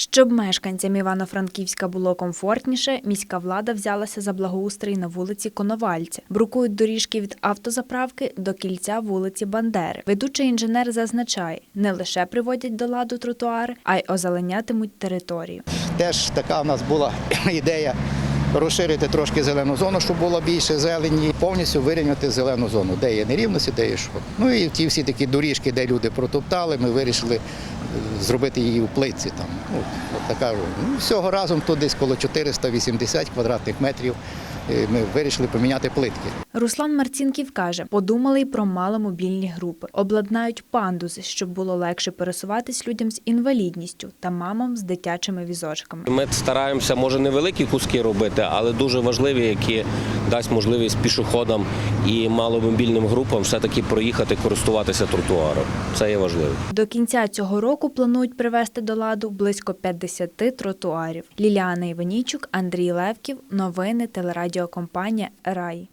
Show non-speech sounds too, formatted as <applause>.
Щоб мешканцям Івано-Франківська було комфортніше, міська влада взялася за благоустрій на вулиці Коновальця. Брукують доріжки від автозаправки до кільця вулиці Бандери. Ведучий інженер зазначає, не лише приводять до ладу тротуари, а й озеленятимуть територію. Теж така в нас була <clears throat> ідея розширити трошки зелену зону, щоб було більше зелені, повністю вирівняти зелену зону, де є нерівності, де є що. Ну і ті всі такі доріжки, де люди протоптали, ми вирішили е, зробити її у плитці. Там. Ну, от така, ну, всього разом тут десь коло 480 квадратних метрів е, ми вирішили поміняти плитки. Руслан Марцінків каже, подумали й про маломобільні групи. Обладнають пандуси, щоб було легше пересуватись людям з інвалідністю та мамам з дитячими візочками. Ми стараємося, може, невеликі куски робити, але дуже важливі, які дасть можливість пішоходам і маломобільним групам все-таки проїхати, користуватися тротуаром. Це є важливо. До кінця цього року планують привести до ладу близько 50 тротуарів. Ліліана Іванійчук, Андрій Левків. Новини телерадіокомпанія Рай.